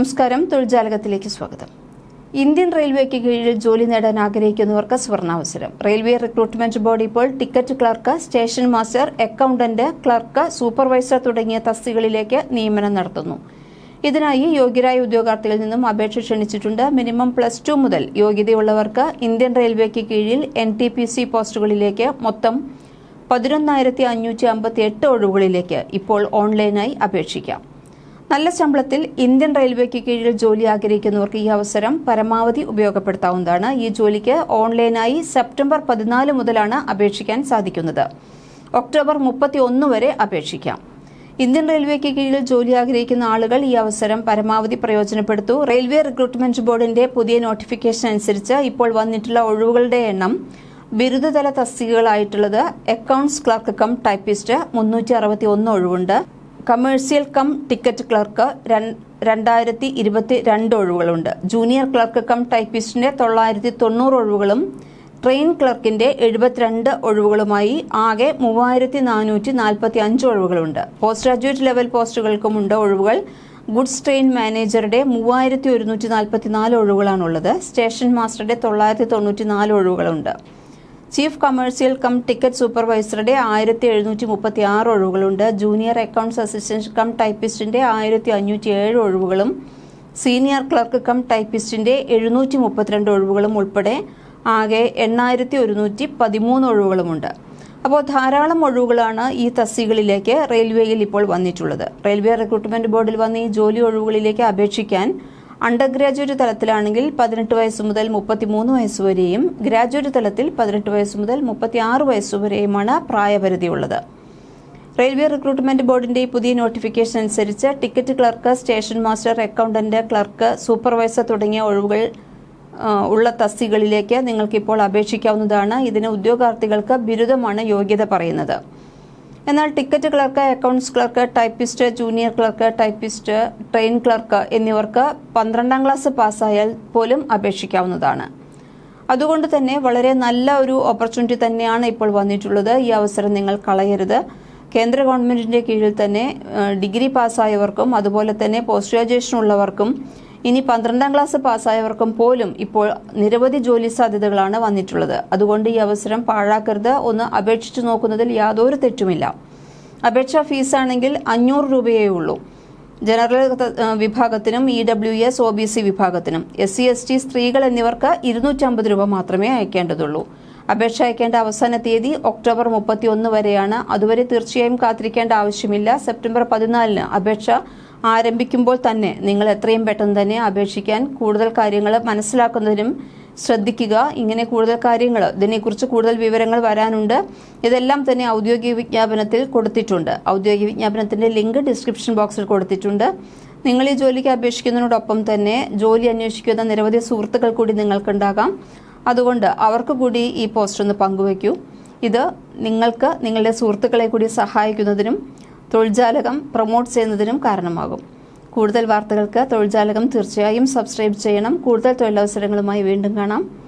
നമസ്കാരം. തൊഴിൽജാലകത്തിലേക്ക് സ്വാഗതം. ഇന്ത്യൻ റെയിൽവേക്ക് കീഴിൽ ജോലി നേടാൻ ആഗ്രഹിക്കുന്നവർക്ക് സ്വർണാവസരം റെയിൽവേ റിക്രൂട്ട്മെന്റ് ബോർഡ് ഇപ്പോൾ ticket clerk station master accountant clerk supervisor തുടങ്ങിയ തസ്തികളിലേക്ക് നിയമനം നടത്തുന്നു. ഇതിനായി യോഗ്യരായ ഉദ്യോഗാർത്ഥികളിൽ നിന്നും അപേക്ഷ ക്ഷണിച്ചിട്ടുണ്ട്. മിനിമം പ്ലസ് ടു മുതൽ യോഗ്യതയുള്ളവർക്ക് ഇന്ത്യൻ റെയിൽവേക്ക് കീഴിൽ എൻ ടി പി സി പോസ്റ്റുകളിലേക്ക് മൊത്തം പതിനൊന്നായിരത്തി അഞ്ഞൂറ്റി അമ്പത്തി എട്ട് ഒഴിവുകളിലേക്ക് ഇപ്പോൾ ഓൺലൈനായി അപേക്ഷിക്കാം. നല്ല ശമ്പളത്തിൽ ഇന്ത്യൻ റെയിൽവേക്ക് കീഴിൽ ജോലി ആഗ്രഹിക്കുന്നവർക്ക് ഈ അവസരം പരമാവധി ഉപയോഗപ്പെടുത്താവുന്നതാണ്. ഈ ജോലിക്ക് ഓൺലൈനായി സെപ്റ്റംബർ പതിനാല് മുതലാണ് അപേക്ഷിക്കാൻ സാധിക്കുന്നത്. ഒക്ടോബർ മുപ്പത്തി ഒന്ന് വരെ അപേക്ഷിക്കാം. ഇന്ത്യൻ റെയിൽവേക്ക് കീഴിൽ ജോലി ആഗ്രഹിക്കുന്ന ആളുകൾ ഈ അവസരം പരമാവധി പ്രയോജനപ്പെടുത്തു. റെയിൽവേ റിക്രൂട്ട്മെന്റ് ബോർഡിന്റെ പുതിയ നോട്ടിഫിക്കേഷൻ അനുസരിച്ച് ഇപ്പോൾ വന്നിട്ടുള്ള ഒഴിവുകളുടെ എണ്ണം ബിരുദതല തസ്തികകളായിട്ടുള്ളത് അക്കൗണ്ട്സ് ക്ലർക്ക് കം ടൈപ്പിസ്റ്റ് മുന്നൂറ്റി അറുപത്തി ഒന്ന് ഒഴിവുണ്ട്. കമേഴ്സ്യൽ കം ടിക്കറ്റ് ക്ലർക്ക് രണ്ടായിരത്തി ഇരുപത്തി രണ്ട് ഒഴിവുകളുണ്ട്. ജൂനിയർ ക്ലർക്ക് കം ടൈപ്പിസ്റ്റിന്റെ തൊള്ളായിരത്തി തൊണ്ണൂറ് ഒഴിവുകളും ട്രെയിൻ ക്ലർക്കിന്റെ എഴുപത്തിരണ്ട് ഒഴിവുകളുമായി ആകെ മൂവായിരത്തി നാനൂറ്റി നാൽപ്പത്തി അഞ്ച് ഒഴിവുകളുണ്ട്. പോസ്റ്റ് ഗ്രാജുവേറ്റ് ലെവൽ പോസ്റ്റുകൾക്കുമുണ്ട് ഒഴിവുകൾ. ഗുഡ്സ് ട്രെയിൻ മാനേജറുടെ മൂവായിരത്തി ഒരുന്നൂറ്റി നാൽപ്പത്തി നാല് ഒഴിവുകളാണുള്ളത്. സ്റ്റേഷൻ മാസ്റ്ററുടെ തൊള്ളായിരത്തി തൊണ്ണൂറ്റി നാല് ഒഴിവുകളുണ്ട്. ചീഫ് കമേഴ്സ്യൽ കം ടിക്കറ്റ് സൂപ്പർവൈസറുടെ ആയിരത്തി എഴുന്നൂറ്റി മുപ്പത്തി ആറ് ഒഴിവുകളുണ്ട്. ജൂനിയർ അക്കൗണ്ട്സ് അസിസ്റ്റന്റ് കം ടൈപ്പിസ്റ്റിന്റെ ആയിരത്തി അഞ്ഞൂറ്റി ഏഴ് ഒഴിവുകളും സീനിയർ ക്ലർക്ക് കം ടൈപ്പിസ്റ്റിന്റെ എഴുന്നൂറ്റി മുപ്പത്തിരണ്ട് ഒഴിവുകളും ഉൾപ്പെടെ ആകെ എണ്ണായിരത്തി ഒരുന്നൂറ്റി പതിമൂന്ന് ഒഴിവുകളുമുണ്ട്. അപ്പോൾ ധാരാളം ഒഴിവുകളാണ് ഈ തസ്തികളിലേക്ക് റെയിൽവേയിൽ ഇപ്പോൾ വന്നിട്ടുള്ളത്. റെയിൽവേ റിക്രൂട്ട്മെന്റ് ബോർഡിൽ വന്ന് ഈ ജോലി ഒഴിവുകളിലേക്ക് അപേക്ഷിക്കാൻ അണ്ടർ ഗ്രാജുവേറ്റ് തലത്തിലാണെങ്കിൽ പതിനെട്ട് വയസ്സ് മുതൽ മുപ്പത്തിമൂന്ന് വയസ്സ് വരെയും ഗ്രാജുവേറ്റ് തലത്തിൽ പതിനെട്ട് വയസ്സ് മുതൽ മുപ്പത്തി ആറ് വയസ്സ് വരെയുമാണ് പ്രായപരിധിയുള്ളത്. റെയിൽവേ റിക്രൂട്ട്മെന്റ് ബോർഡിന്റെ പുതിയ നോട്ടിഫിക്കേഷൻ അനുസരിച്ച് ticket clerk station master accountant clerk supervisor തുടങ്ങിയ ഒഴിവുകൾ ഉള്ള തസ്തികളിലേക്ക് നിങ്ങൾക്കിപ്പോൾ അപേക്ഷിക്കാവുന്നതാണ്. ഇതിന് ഉദ്യോഗാർത്ഥികൾക്ക് ബിരുദമാണ് യോഗ്യത പറയുന്നത്. എന്നാൽ ticket clerk accounts clerk typist junior clerk typist train clerk എന്നിവർക്ക് പന്ത്രണ്ടാം ക്ലാസ് പാസ്സായാൽ പോലും അപേക്ഷിക്കാവുന്നതാണ്. അതുകൊണ്ട് തന്നെ വളരെ നല്ല ഒരു ഓപ്പർച്യൂണിറ്റി തന്നെയാണ് ഇപ്പോൾ വന്നിട്ടുള്ളത്. ഈ അവസരം നിങ്ങൾ കളയരുത്. കേന്ദ്ര ഗവൺമെന്റിന്റെ കീഴിൽ തന്നെ ഡിഗ്രി പാസ്സായവർക്കും അതുപോലെ തന്നെ പോസ്റ്റ് ഗ്രാജുവേഷൻ ഉള്ളവർക്കും ഇനി പന്ത്രണ്ടാം ക്ലാസ് പാസ്സായവർക്കും പോലും ഇപ്പോൾ നിരവധി ജോലി സാധ്യതകളാണ് വന്നിട്ടുള്ളത്. അതുകൊണ്ട് ഈ അവസരം പാഴാക്കരുത്. ഒന്ന് അപേക്ഷിച്ചു നോക്കുന്നതിൽ യാതൊരു തെറ്റുമില്ല. അപേക്ഷാ ഫീസാണെങ്കിൽ അഞ്ഞൂറ് രൂപയേ ഉള്ളൂ. ജനറൽ വിഭാഗത്തിനും E W S O B C വിഭാഗത്തിനും. എസ് സി എസ് ടി സ്ത്രീകൾ എന്നിവർക്ക് ഇരുന്നൂറ്റമ്പത് രൂപ മാത്രമേ അയക്കേണ്ടതുള്ളൂ. അപേക്ഷ അയക്കേണ്ട അവസാന തീയതി ഒക്ടോബർ മുപ്പത്തി ഒന്ന് വരെയാണ്. അതുവരെ തീർച്ചയായും കാത്തിരിക്കേണ്ട ആവശ്യമില്ല. സെപ്റ്റംബർ പതിനാലിന് അപേക്ഷ ആരംഭിക്കുമ്പോൾ തന്നെ നിങ്ങൾ എത്രയും പെട്ടെന്ന് തന്നെ അപേക്ഷിക്കാൻ കൂടുതൽ കാര്യങ്ങൾ മനസ്സിലാക്കുന്നതിനും ശ്രദ്ധിക്കുക. ഇങ്ങനെ കൂടുതൽ കാര്യങ്ങൾ ഇതിനെക്കുറിച്ച് കൂടുതൽ വിവരങ്ങൾ വരാനുണ്ട്. ഇതെല്ലാം തന്നെ ഔദ്യോഗിക വിജ്ഞാപനത്തിൽ കൊടുത്തിട്ടുണ്ട്. ഔദ്യോഗിക വിജ്ഞാപനത്തിന്റെ ലിങ്ക് ഡിസ്ക്രിപ്ഷൻ ബോക്സിൽ കൊടുത്തിട്ടുണ്ട്. നിങ്ങൾ ഈ ജോലിക്ക് അപേക്ഷിക്കുന്നതിനോടൊപ്പം തന്നെ ജോലി അന്വേഷിക്കുന്ന നിരവധി സുഹൃത്തുക്കൾ കൂടി നിങ്ങൾക്കുണ്ടാകാം. അതുകൊണ്ട് അവർക്ക് കൂടി ഈ പോസ്റ്റ് ഒന്ന് പങ്കുവയ്ക്കൂ. ഇത് നിങ്ങൾക്ക് നിങ്ങളുടെ സുഹൃത്തുക്കളെ കൂടി സഹായിക്കുന്നതിനും തൊഴിൽജാലകം പ്രൊമോട്ട് ചെയ്യുന്നതിനും കാരണമാകും. കൂടുതൽ വാർത്തകൾക്ക് തൊഴിൽജാലകം തീർച്ചയായും സബ്സ്ക്രൈബ് ചെയ്യണം. കൂടുതൽ തൊഴിലവസരങ്ങളുമായി വീണ്ടും കാണാം.